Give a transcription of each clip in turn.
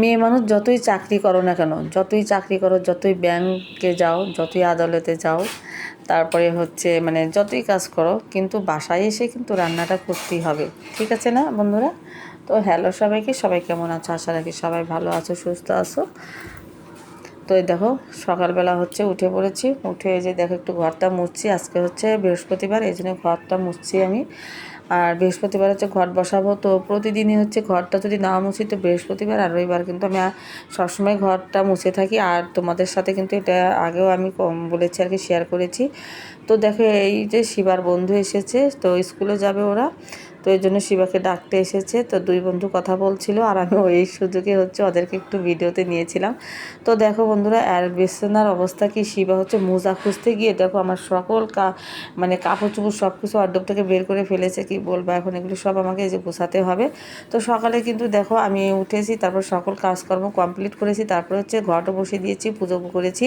মেয়ে মানুষ যতই চাকরি করো না কেন, যতই চাকরি করো, যতই ব্যাংকে যাও, যতই আদালতে যাও, তারপরে হচ্ছে মানে যতই কাজ করো, কিন্তু বাসায় এসে কিন্তু রান্নাটা করতেই হবে। ঠিক আছে না বন্ধুরা? তো হ্যালো সবাইকে, সবাই কেমন আছো? আশা রাখি সবাই ভালো আছো, সুস্থ আছো। তো এই দেখো, সকালবেলা হচ্ছে উঠে পড়েছি, উঠে এই যে দেখো একটু ঘরটা মুছছি, আজকে হচ্ছে বৃহস্পতিবার, এই জন্য ঘরটা মুছছি আমি। আর বৃহস্পতিবার হচ্ছে ঘর বসাবো। তো প্রতিদিনই হচ্ছে ঘরটা যদি না মুছি, তো বৃহস্পতিবার আর রবিবার কিন্তু আমি সবসময় ঘরটা মুছে থাকি। আর তোমাদের সাথে কিন্তু এটা আগেও আমি বলেছি আর কি শেয়ার করেছি। তো দেখো, এই যে শিবার বন্ধু এসেছে, তো স্কুলে যাবে ওরা। তো এই জন্য শিবাকে ডাকতে এসেছে। তো দুই বন্ধু কথা বলছিল, আর আমি ওই সুযোগে হচ্ছে ওদেরকে একটু ভিডিওতে নিয়েছিলাম। তো দেখো বন্ধুরা আর বিছানার অবস্থা কি? শিবা হচ্ছে মোজা খুঁজতে গিয়ে দেখো আমার সকল কা মানে কাপড় চুপড় সব কিছু অর্ডব থেকে বের করে ফেলেছে, কি বলব? এখন এগুলো সব আমাকে এই যে গোছাতে হবে। তো সকালে কিন্তু দেখো, আমি উঠেছি, তারপর সকল কাজকর্ম কমপ্লিট করেছি, তারপরে হচ্ছে ঘরটা বসে দিয়েছি, পুজো করেছি।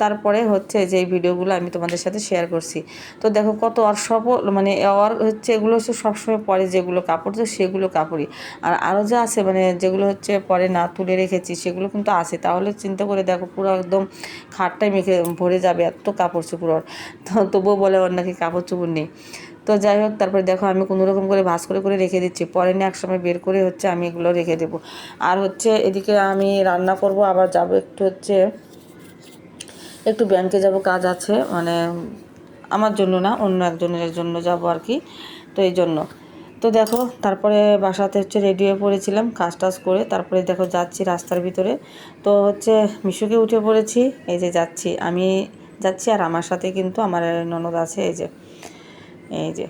তারপরে হচ্ছে যে এই ভিডিওগুলো আমি তোমাদের সাথে শেয়ার করছি। তো দেখো কত আর সব মানে আর হচ্ছে এগুলো হচ্ছে সবসময় পরে যেগুলো কাপড়, তো সেগুলো কাপড়ই। আর আরও যা আছে মানে যেগুলো হচ্ছে পরে না তুলে রেখেছি, সেগুলো কিন্তু আছে। তাহলে চিন্তা করে দেখো পুরো একদম খাটটাই মেখে ভরে যাবে এত কাপড় চোপড় তবুও বলে ওর নাকি কাপড় চোপড় নেই। তো যাই হোক, তারপরে দেখো আমি কোনো রকম করে ভাজ করে করে রেখে দিচ্ছি। পরে নিয়ে একসময় বের করে হচ্ছে আমি এগুলো রেখে দেবো। আর হচ্ছে এদিকে আমি রান্না করব, আবার যাব একটু হচ্ছে, একটু ব্যাংকে যাব, কাজ আছে। মানে আমার জন্য না, অন্য একজনের জন্য যাব আর কি, তো এই জন্য। তো দেখো, তারপরে বাসাতে হচ্ছে রেডি হয়ে পড়েছিলাম কাজ টাজ করে, তারপরে দেখো যাচ্ছি রাস্তার ভিতরে। তো হচ্ছে মিশুকে উঠে পড়েছি, এই যে যাচ্ছি। আমি যাচ্ছি আর আমার সাথে কিন্তু আমার ননদ আছে, এই যে এই যে।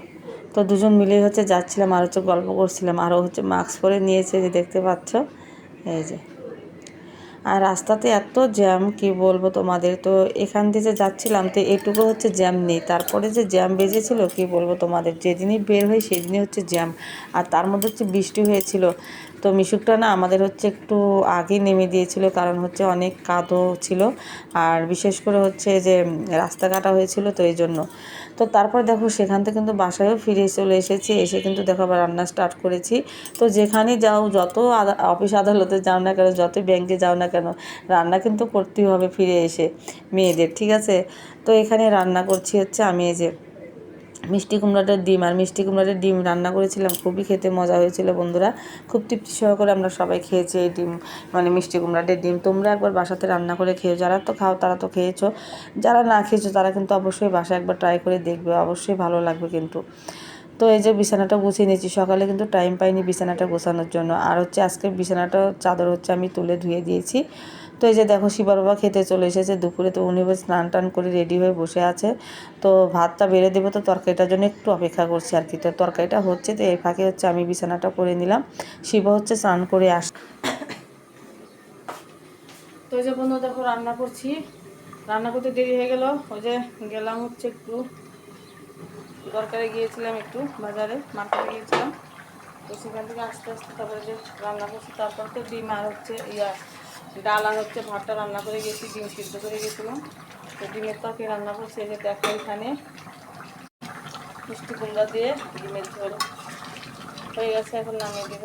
তো দুজন মিলে হচ্ছে যাচ্ছিলাম আর হচ্ছে গল্প করছিলাম। আরও হচ্ছে মাস্ক পরে নিয়েছে যে দেখতে পাচ্ছ, এই যে। আর রাস্তাতে এত জ্যাম, কি বলব তোমাদের? তো এখান দিয়ে যে যাচ্ছিলাম, তো এটুকু হচ্ছে জ্যাম নেই। তারপরে যে জ্যাম বেজেছিল, কি বলব তোমাদের? যেদিনই বের হই, সেদিনই হচ্ছে জ্যাম। আর তার মধ্যে হচ্ছে বৃষ্টি হয়েছিল। তো মিশুকটা না আমাদের হচ্ছে একটু আগে নেমে দিয়েছিল, কারণ হচ্ছে অনেক কাদো ছিল। আর বিশেষ করে হচ্ছে যে রাস্তা কাটা হয়েছিল তো এই জন্য। তো তারপর দেখো সেখান থেকে কিন্তু বাসায়ও ফিরে চলে এসেছি, এসে কিন্তু দেখো আবার রান্না স্টার্ট করেছি। তো যেখানে যাও, যত অফিস আদালতে যাও না কেন, যত ব্যাংকে যাও না কেন, রান্না কিন্তু করতেই হবে ফিরে এসে মেয়েদের, ঠিক আছে? তো এখানে রান্না করছি হচ্ছে আমি এই যে মিষ্টি কুমড়াটার ডিম আর মিষ্টি কুমড়াটার ডিম রান্না করেছিলাম, খুবই খেতে মজা হয়েছিল বন্ধুরা। খুব তৃপ্তি সহকারে আমরা সবাই খেয়েছি এই ডিম মানে মিষ্টি কুমড়াটার ডিম। তোমরা একবার বাসাতে রান্না করে খেয়েছো, যারা তো খাও তারা তো খেয়েছো। যারা না খেয়েছো তারা কিন্তু অবশ্যই বাসায় একবার ট্রাই করে দেখবে, অবশ্যই ভালো লাগবে কিন্তু। তো এই যে বিছানাটা গুছিয়ে নিয়েছি, সকালে কিন্তু টাইম পাইনি বিছানাটা গোছানোর জন্য। আর হচ্ছে আজকে বিছানাটা চাদর হচ্ছে আমি তুলে ধুয়ে দিয়েছি। তো এই যে দেখো শিবার বাবা খেতে চলে এসেছে, দুপুরে তো উনি স্নান টান করে রেডি হয়ে বসে আছে। তো ভাতটা বেড়ে দেবো তো তরকারিটার জন্য একটু অপেক্ষা করছি আর কি। তো তরকারিটা হচ্ছে তো এই ফাঁকে হচ্ছে আমি বিছানাটা করে নিলাম। শিবা হচ্ছে স্নান করে আস, তো এই যে বন্ধু দেখো রান্না করছি। রান্না করতে দেরি হয়ে গেল, ওই যে গেলাম হচ্ছে একটু। দরকারে গিয়েছিলাম একটু বাজারে, মার্কেটে গিয়েছিলাম। তো সেখান থেকে আস্তে আস্তে তারপরে যে রান্না করছি, তারপর তো ডিম আর হচ্ছে ইয়া। ডাল আর হচ্ছে, ভাতটা রান্না করে গেছি, ডিম সিদ্ধ করে গেছিলাম। তো ডিমের তরকারি রান্না করছি যে দেখো এখানে। মিষ্টি কুমড়া দিয়ে ডিমের ঝোল হয়ে গেছে, এখন নামিয়ে দেব।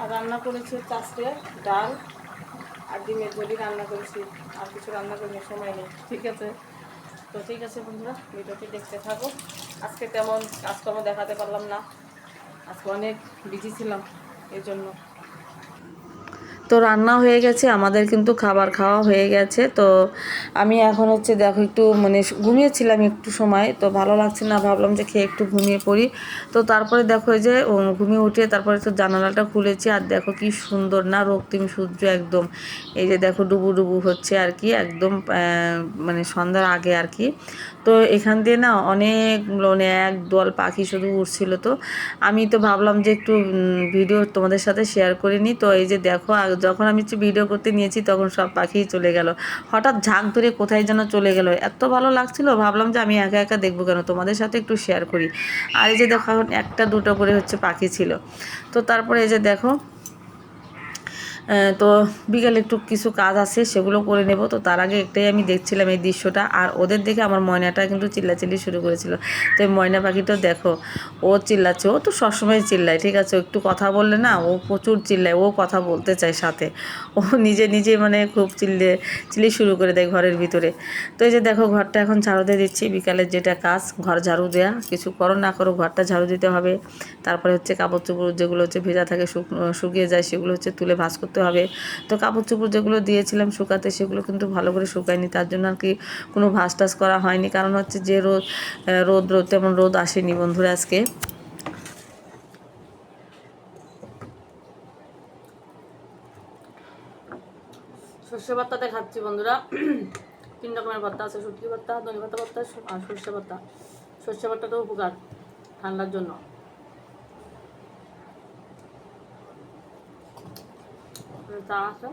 আর রান্না করেছি আজকে ডাল আর ডিমের ঝোলই রান্না করেছি, আর কিছু রান্না করিনি সময় নেই, ঠিক আছে? তো ঠিক আছে বন্ধুরা, ভিডিওটি দেখতে থাকো। আজকে তেমন কাজকর্ম দেখাতে পারলাম না, আজকে অনেক বিজি ছিলাম এই জন্য তো রান্না হয়ে গেছে, আমাদের কিন্তু খাবার খাওয়া হয়ে গেছে। তো আমি এখন হচ্ছে দেখো একটু মানে ঘুমিয়েছিলাম একটু সময়, তো ভালো লাগছে না, ভাবলাম যে খেয়ে একটু ঘুমিয়ে পড়ি। তো তারপরে দেখো যে ঘুমিয়ে উঠে তারপরে তো জানালাটা খুলেছি, আর দেখো কি সুন্দর না রক্তিম সূর্য একদম। এই যে দেখো ডুবু ডুবু হচ্ছে আর কি, একদম মানে সন্ধ্যার আগে আর কি। তো এখান দিয়ে না অনেক মানে এক দল পাখি শুধু উঠছিল তো। আমি তো ভাবলাম যে একটু ভিডিও তোমাদের সাথে শেয়ার করে নিই। তো এই যে দেখো যখন আমি হচ্ছে ভিডিও করতে নিয়েছি তখন সব পাখি চলে গেল। হঠাৎ ঝাঁক ধরে কোথায় যেন চলে গেল। এত ভালো লাগছিল, ভাবলাম যে আমি একা একা দেখব কেন? তোমাদের সাথে একটু শেয়ার করি। আর এই যে দেখো, এখন একটা দুটো করে হচ্ছে পাখি ছিল। তো তারপরে এই যে দেখো তো বিকালে একটু কিছু কাজ আছে, সেগুলো করে নেব। তো তার আগে একটাই আমি দেখছিলাম এই দৃশ্যটা। আর ওদের দেখে আমার ময়নাটা কিন্তু চিল্লাচিল্লি শুরু করেছিল। তো এই ময়না পাখিটা দেখো, ও চিল্লাচ্ছে, ও তো সবসময় চিল্লায়, ঠিক আছে? একটু কথা বললে না, ও প্রচুর চিল্লায়, ও কথা বলতে চায় সাথে। ও নিজে নিজে মানে খুব চিল্লে, চিল্লি শুরু করে দেয় ঘরের ভিতরে। তো এই যে দেখো, ঘরটা এখন ঝাড়ু দিয়ে দিচ্ছি বিকালের যেটা কাজ, ঘর ঝাড়ু দেওয়া কিছু করো না করো, ঘরটা ঝাড়ু দিতে হবে। তারপরে হচ্ছে কাপড় চোপড় যেগুলো হচ্ছে ভেজা থাকে শুকনো শুকিয়ে যায়, সেগুলো হচ্ছে তুলে ভাঁজ করতে হবে। তো কাপড় চোপড় যেগুলো দিয়েছিলাম শুকাতে সেগুলো কিন্তু ভালো করে শুকায়নি। তার জন্য আর কি কোনো ভাঁজ টাস করা হয়নি। কারণ হচ্ছে যে রোদ রোদ রোদ, তেমন রোদ আসেনি বন্ধুরা আজকে। সর্ষে ভর্তাতে খাচ্ছি বন্ধুরা। তিন রকমের ভর্তা আছে, শুটকি ভর্তা ধনে পাতা ভর্তা আর সর্ষে ভর্তা সর্ষে ভর্তাটাও উপকার ঠান্ডার জন্য। চা আছে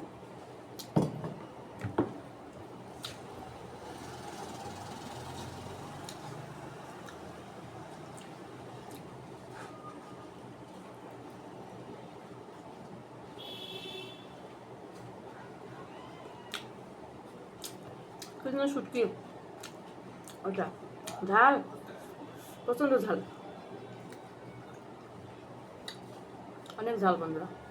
কিন্তু শুটকি ওটা ঝাল প্রচণ্ড ঝাল অনেক ঝাল বন্ধুরা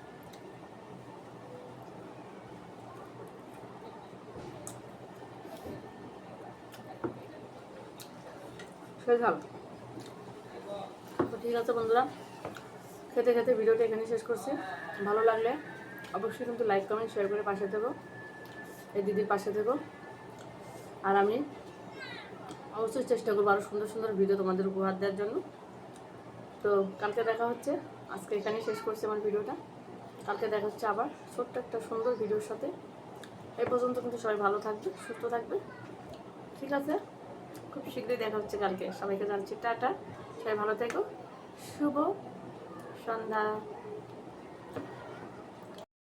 সেই ঝাল তো ঠিক আছে বন্ধুরা, খেতে খেতে ভিডিওটা এখানে শেষ করছি। ভালো লাগলে অবশ্যই কিন্তু লাইক কমেন্ট শেয়ার করে পাশে থেকো। এই দিদির পাশে থেকো। আর আমি অবশ্যই চেষ্টা করব আরও সুন্দর সুন্দর ভিডিও তোমাদের উপহার দেওয়ার জন্য। তো কালকে দেখা হচ্ছে। আজকে এখানেই শেষ করছি আমার ভিডিওটা। কালকে দেখা হচ্ছে আবার ছোট্ট একটা সুন্দর ভিডিওর সাথে। এই পর্যন্ত কিন্তু সবাই ভালো থাকবে, সুস্থ থাকবে। ঠিক আছে? খুব শীঘ্রই দেখা হচ্ছে কালকে। সবাইকে জানছি টাটা। সবাই ভালো থেকো। শুভ সন্ধ্যা।